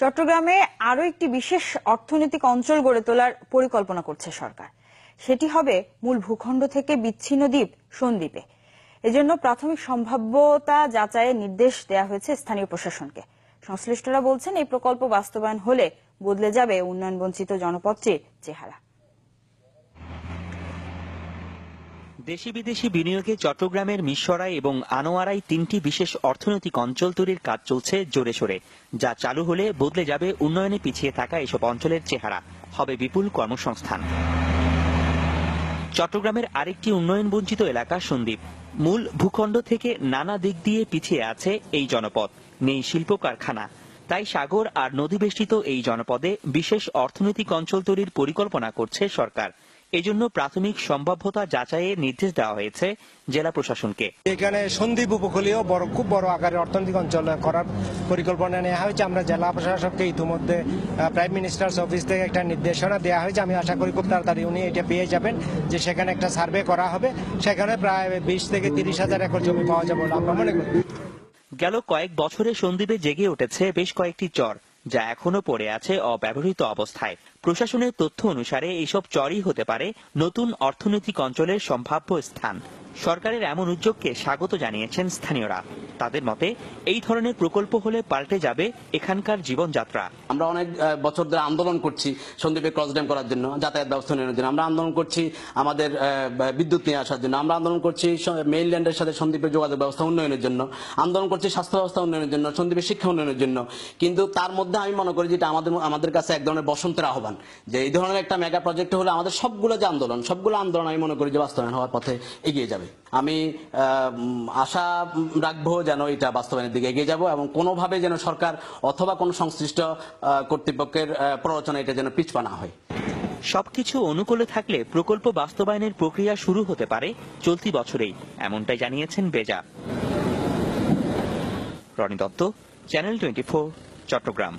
চট্টগ্রামে আরও একটি বিশেষ অর্থনৈতিক অঞ্চল গড়ে তোলার পরিকল্পনা করছে সরকার। সেটি হবে মূল ভূখণ্ড থেকে বিচ্ছিন্ন দ্বীপ সন্দ্বীপে। এজন্য প্রাথমিক সম্ভাব্যতা যাচাইয়ের নির্দেশ দেওয়া হয়েছে স্থানীয় প্রশাসনকে। সংশ্লিষ্টরা বলছেন, এই প্রকল্প বাস্তবায়ন হলে বদলে যাবে উন্নয়ন বঞ্চিত জনপদটির চেহারা। দেশি বিদেশি বিনিয়োগে চট্টগ্রামের মিশরাই এবং আনোয়ারাই তিনটি বিশেষ অর্থনৈতিক অঞ্চল তৈরির কাজ চলছে জোরে সোরে, যা চালু হলে বদলে যাবে উন্নয়নে পিছিয়ে থাকা এসব অঞ্চলের চেহারা। হবে বিপুল কর্মসংস্থান। চট্টগ্রামের আরেকটি উন্নয়ন বঞ্চিত এলাকা সন্দ্বীপ। মূল ভূখণ্ড থেকে নানা দিক দিয়ে পিছিয়ে আছে এই জনপদ। নেই শিল্প কারখানা তাই সাগর আর নদীবেষ্টিত এই জনপদে বিশেষ অর্থনৈতিক অঞ্চল তৈরির পরিকল্পনা করছে সরকার। এজন্য প্রাথমিক সম্ভাব্যতা যাচাইয়ের নির্দেশ দেওয়া হয়েছে জেলা প্রশাসনকে। এখানে সন্দ্বীপ উপকূলীয় বড় খুব বড় আকারে অর্থনৈতিক অঞ্চল করার পরিকল্পনা নেওয়া হয়েছে। আমরা জেলা প্রশাসককে ইতিমধ্যে প্রাইম মিনিস্টার্স অফিস থেকে একটা নির্দেশনা দেওয়া হয়েছে। আমি আশা করি খুব তাড়াতাড়ি উনি এটা পেয়ে যাবেন যে সেখানে একটা সার্ভে করা হবে। সেখানে প্রায় বিশ থেকে তিরিশ হাজার একর জমি পাওয়া যাবে বলে আমরা মনে করি। গেল কয়েক বছরে সন্দ্বীপে জেগে উঠেছে বেশ কয়েকটি চর। যা এখনও পড়ে আছে অব্যবহৃত অবস্থায়। প্রশাসনের তথ্য অনুসারে এইসব চরই হতে পারে নতুন অর্থনৈতিক অঞ্চলের সম্ভাব্য স্থান। সরকারের এমন উদ্যোগকে স্বাগত জানিয়েছেন স্থানীয়রা। তাদের মতে, এই ধরনের প্রকল্প হলে পাল্টে যাবে এখানকার জীবনযাত্রা। আমরা অনেক বছর ধরে আন্দোলন করছি সন্দ্বীপে ক্রস ড্যাম করার জন্য, যাতায়াত ব্যবস্থা নেওয়ার জন্য। আমরা আন্দোলন করছি আমাদের বিদ্যুৎ নিয়ে আসার জন্য। আমরা আন্দোলন করছি মেইনল্যান্ডের সাথে সন্দ্বীপের যোগাযোগ ব্যবস্থা উন্নয়নের জন্য। আন্দোলন করছি স্বাস্থ্য ব্যবস্থা উন্নয়নের জন্য সন্দ্বীপের শিক্ষা উন্নয়নের জন্য। কিন্তু তার মধ্যে আমি মনে করি যেটা আমাদের আমাদের কাছে এক ধরনের বসন্তের আহ্বান, যে এই ধরনের একটা মেগা প্রজেক্ট হলে আমাদের সবগুলো যে আন্দোলন, সবগুলো আন্দোলন আমি মনে করি যে বাস্তবায়ন হওয়ার পথে এগিয়ে যাবে। আমি আশা রাখব যেন এটা বাস্তবায়নের দিকে এগিয়ে যাব এবং কোনোভাবে যেন সরকার অথবা কোনো সংশ্লিষ্ট কর্তৃপক্ষের প্ররোচনা এটা যেন পিছপা না হয়। সবকিছু অনুকূলে থাকলে প্রকল্প বাস্তবায়নের প্রক্রিয়া শুরু হতে পারে চলতি বছরেই, এমনটাই জানিয়েছেন বেজা। Rony Dutta, channel twenty Chattogram.